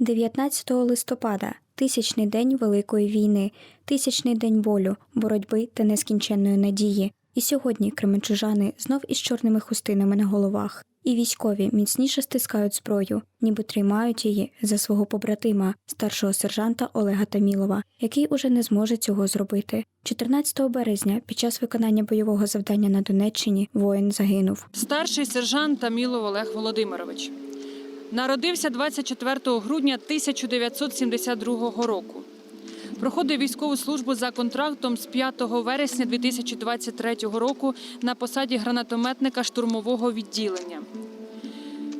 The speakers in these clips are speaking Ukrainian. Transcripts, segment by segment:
19 листопада тисячний день Великої війни, тисячний день болю, боротьби та нескінченної надії. І сьогодні кременчужани знов із чорними хустинами на головах. І військові міцніше стискають зброю, ніби тримають її за свого побратима, старшого сержанта Олега Тамілова, який уже не зможе цього зробити. 14 березня, під час виконання бойового завдання на Донеччині, воїн загинув. Старший сержант Тамілов Олег Володимирович. Народився 24 грудня 1972 року. Проходив військову службу за контрактом з 5 вересня 2023 року на посаді гранатометника штурмового відділення.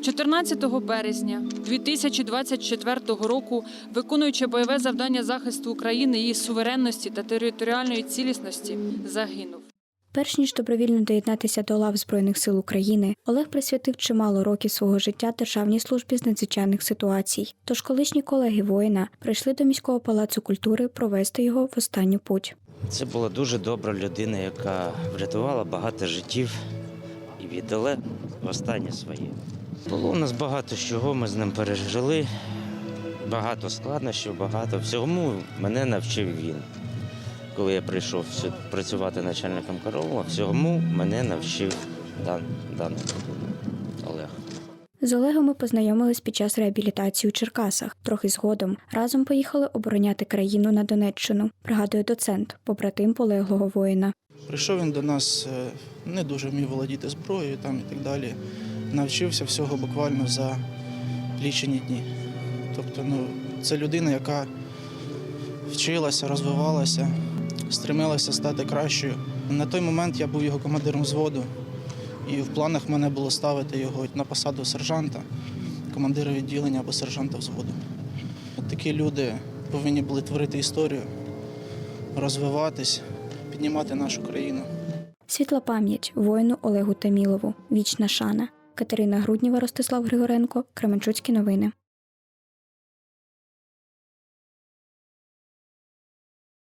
14 березня 2024 року, виконуючи бойове завдання захисту України, її суверенності та територіальної цілісності, загинув. Перш ніж добровільно доєднатися до лав Збройних сил України, Олег присвятив чимало років свого життя державній службі з надзвичайних ситуацій. Тож колишні колеги воїна прийшли до міського палацу культури провести його в останню путь. Це була дуже добра людина, яка врятувала багато життів і віддала останнє своє. Було у нас багато чого, ми з ним пережили, багато складнощів, багато всьому мене навчив він. Коли я прийшов сюди працювати начальником караула, всьому мене навчив дан, даний Олег. З Олегом ми познайомились під час реабілітації у Черкасах. Трохи згодом разом поїхали обороняти країну на Донеччину. Пригадує доцент, побратим полеглого воїна. Прийшов він до нас, е, не дуже вмів володіти зброєю там і так далі. Навчився всього буквально за лічені дні. Тобто, ну, це людина, яка вчилася, розвивалася, стремилася стати кращою. На той момент я був його командиром взводу, і в планах мене було ставити його на посаду сержанта, командира відділення або сержанта взводу. От такі люди повинні були творити історію, розвиватись, піднімати нашу країну. Світла пам'ять воїну Олегу Тамілову. Вічна шана. Катерина Грудніва, Ростислав Григоренко, Кременчуцькі новини.